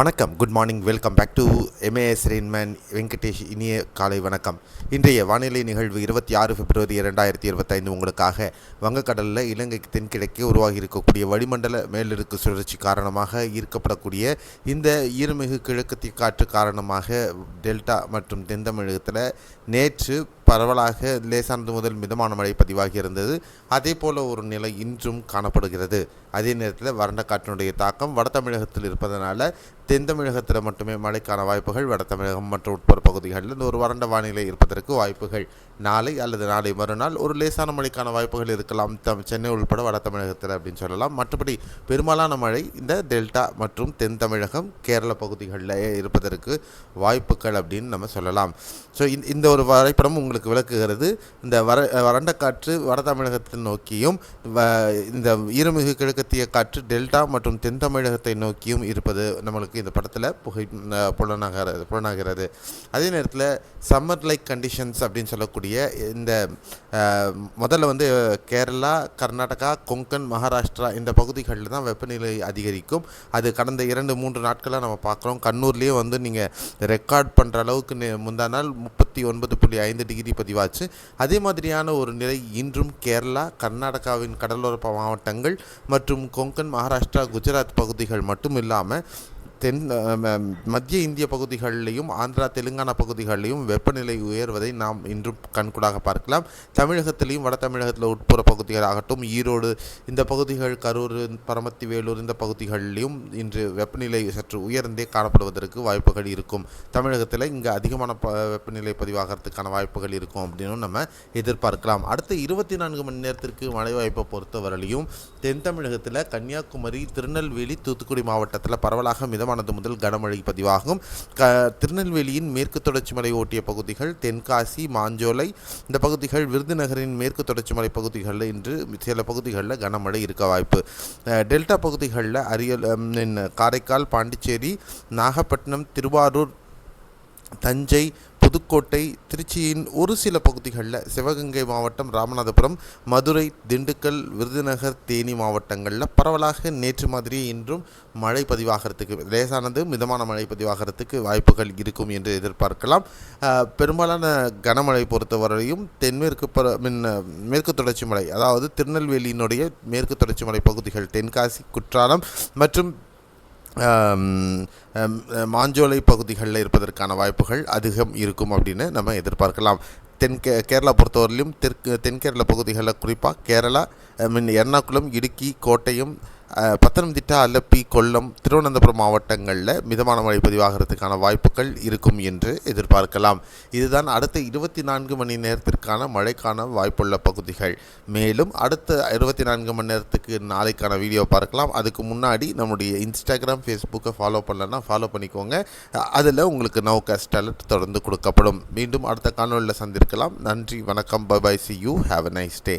வணக்கம். Good morning welcome back to MAS Rainman Venkatesh இனிய காலை வணக்கம். இன்றைய வானிலை நிகழ்வு இருபத்தி ஆறு பிப்ரவரி இரண்டாயிரத்தி இருபத்தைந்து உங்களுக்காக வங்கக்கடலில் இலங்கைக்கு தென்கிழக்கே உருவாகி இருக்கக்கூடிய வளிமண்டல மேலிருக்கு சுழற்சி காரணமாக ஈர்க்கப்படக்கூடிய இந்த ஈரமிகு கிழக்கு காற்று காரணமாக டெல்டா மற்றும் தென்தமிழகத்தில் நேற்று பரவலாக லேசானது முதல் மிதமான மழை பதிவாகி இருந்தது அதே போல ஒரு நிலை இன்றும் காணப்படுகிறது. அதே நேரத்தில் வறண்ட காற்றினுடைய தாக்கம் வட தமிழகத்தில் இருப்பதனால தென் தமிழகத்தில் மட்டுமே மழைக்கான வாய்ப்புகள் வட தமிழகம் மற்றும் உட்புற பகுதிகளில் இந்த ஒரு வறண்ட வானிலை இருப்பதற்கு வாய்ப்புகள். நாளை அல்லது நாளை மறுநாள் ஒரு லேசான மழைக்கான வாய்ப்புகள் இருக்கலாம். தம் சென்னை உள்பட வட தமிழகத்தில் அப்படின்னு சொல்லலாம். மற்றபடி பெரும்பாலான மழை இந்த டெல்டா மற்றும் தென் தமிழகம் கேரள பகுதிகளில் இருப்பதற்கு வாய்ப்புகள் அப்படின்னு நம்ம சொல்லலாம். ஸோ இந்த ஒரு வரைபடம் உங்களுக்கு விளக்குகிறது. இந்த வர வறண்ட காற்று வட தமிழகத்தை நோக்கியும் வ- இந்த ஈரமிகு கிழக்கத்திய காற்று டெல்டா மற்றும் தென் தமிழகத்தை நோக்கியும் இருப்பது நம்மளுக்கு இந்த படத்தில் புகை புலனாகிறது புலனாகிறது. அதே நேரத்தில் சம்மர் லைக் கண்டிஷன்ஸ் அப்படின்னு சொல்லக்கூடிய இந்த முதல்ல வந்து கேரளா கர்நாடகா கொங்கன் மகாராஷ்டிரா இந்த பகுதிகளில் தான் வெப்பநிலை அதிகரிக்கும். அது கடந்த இரண்டு மூன்று நாட்களாக நம்ம பார்க்குறோம் கண்ணூர்லேயே வந்து நீங்கள் ரெக்கார்ட் பண்ணுற அளவுக்கு முந்தா நாள் முப்பத்தி ஒன்பது புள்ளி ஐந்து டிகிரி பதிவாச்சு. அதே மாதிரியான ஒரு நிலை இன்றும் கேரளா கர்நாடகாவின் கடலோர மாவட்டங்கள் மற்றும் கொங்கன் மகாராஷ்டிரா குஜராத் பகுதிகள் மட்டும் இல்லாமல் தென் மத்திய இந்திய பகுதிகளிலையும் ஆந்திரா தெலுங்கானா பகுதிகளிலையும் வெப்பநிலை உயர்வதை நாம் இன்றும் கண்கூடாக பார்க்கலாம். தமிழகத்திலையும் வட தமிழகத்தில் உட்புற பகுதிகள் ஆகட்டும் ஈரோடு இந்த பகுதிகள் கரூர் பரமத்தி வேலூர் இந்த பகுதிகளிலும் இன்று வெப்பநிலை சற்று உயர்ந்தே காணப்படுவதற்கு வாய்ப்புகள் இருக்கும். தமிழகத்தில் இங்கே அதிகமான ப வெப்பநிலை பதிவாகிறதுக்கான வாய்ப்புகள் இருக்கும் அப்படின்னு நம்ம எதிர்பார்க்கலாம். அடுத்த இருபத்தி நான்கு மணி நேரத்திற்கு மழை வாய்ப்பை பொறுத்தவரையிலையும் தென் தமிழகத்தில் கன்னியாகுமரி திருநெல்வேலி தூத்துக்குடி மாவட்டத்தில் பரவலாக மிதமானது முதல் கனமழை பதிவாகும். க திருநெல்வேலியின் மேற்கு தொடர்ச்சி மலை ஓட்டிய பகுதிகள் தென்காசி மாஞ்சோலை இந்த பகுதிகள் விருதுநகரின் மேற்கு தொடர்ச்சி மலை பகுதிகளில் இன்று சில பகுதிகளில் கனமழை இருக்க வாய்ப்பு. டெல்டா பகுதிகளில் அரியல் காரைக்கால் பாண்டிச்சேரி நாகப்பட்டினம் திருவாரூர் தஞ்சை புதுக்கோட்டை திருச்சியின் ஒரு சில பகுதிகளில் சிவகங்கை மாவட்டம் ராமநாதபுரம் மதுரை திண்டுக்கல் விருதுநகர் தேனி மாவட்டங்களில் பரவலாக நேற்று மாதிரி இன்றும் மழை பதிவாகிறதுக்கு லேசானது மிதமான மழை பதிவாகிறதுக்கு வாய்ப்புகள் இருக்கும் என்று எதிர்பார்க்கலாம். பெரும்பாலான கனமழை பொறுத்தவரையும் தென்மேற்கு பர மின் மேற்கு தொடர்ச்சி மலை அதாவது திருநெல்வேலியினுடைய மேற்கு தொடர்ச்சி மலை பகுதிகள் தென்காசி குற்றாலம் மற்றும் மாஞ்சோலை பகுதிகளில் இருப்பதற்கான வாய்ப்புகள் அதிகம் இருக்கும் அப்படின்னு நம்ம எதிர்பார்க்கலாம். தென் கே கேரளா பொறுத்தவரையிலும் தெற்கு தென் கேரளா பகுதிகளில் குறிப்பாக கேரளா ஐ மீன் எர்ணாகுளம் இடுக்கி கோட்டயம் பத்தனம்திட்டா அல்லப்பி கொல்லம் திருவனந்தபுரம் மாவட்டங்களில் மிதமான மழை பதிவாகிறதுக்கான வாய்ப்புகள் இருக்கும் என்று எதிர்பார்க்கலாம். இதுதான் அடுத்த இருபத்தி நான்கு மணி நேரத்திற்கான மழைக்கான வாய்ப்புள்ள பகுதிகள். மேலும் அடுத்த இருபத்தி நான்கு மணி நேரத்துக்கு நாளைக்கான வீடியோ பார்க்கலாம். அதுக்கு முன்னாடி நம்முடைய இன்ஸ்டாகிராம் ஃபேஸ்புக்கை ஃபாலோ பண்ணலன்னா ஃபாலோ பண்ணிக்கோங்க. அதில் உங்களுக்கு நோ காஸ்ட் அலர்ட் தொடர்ந்து கொடுக்கப்படும். மீண்டும் அடுத்த காணொலியில் சந்திருக்கலாம். நன்றி வணக்கம். Bye bye bye see you have a nice day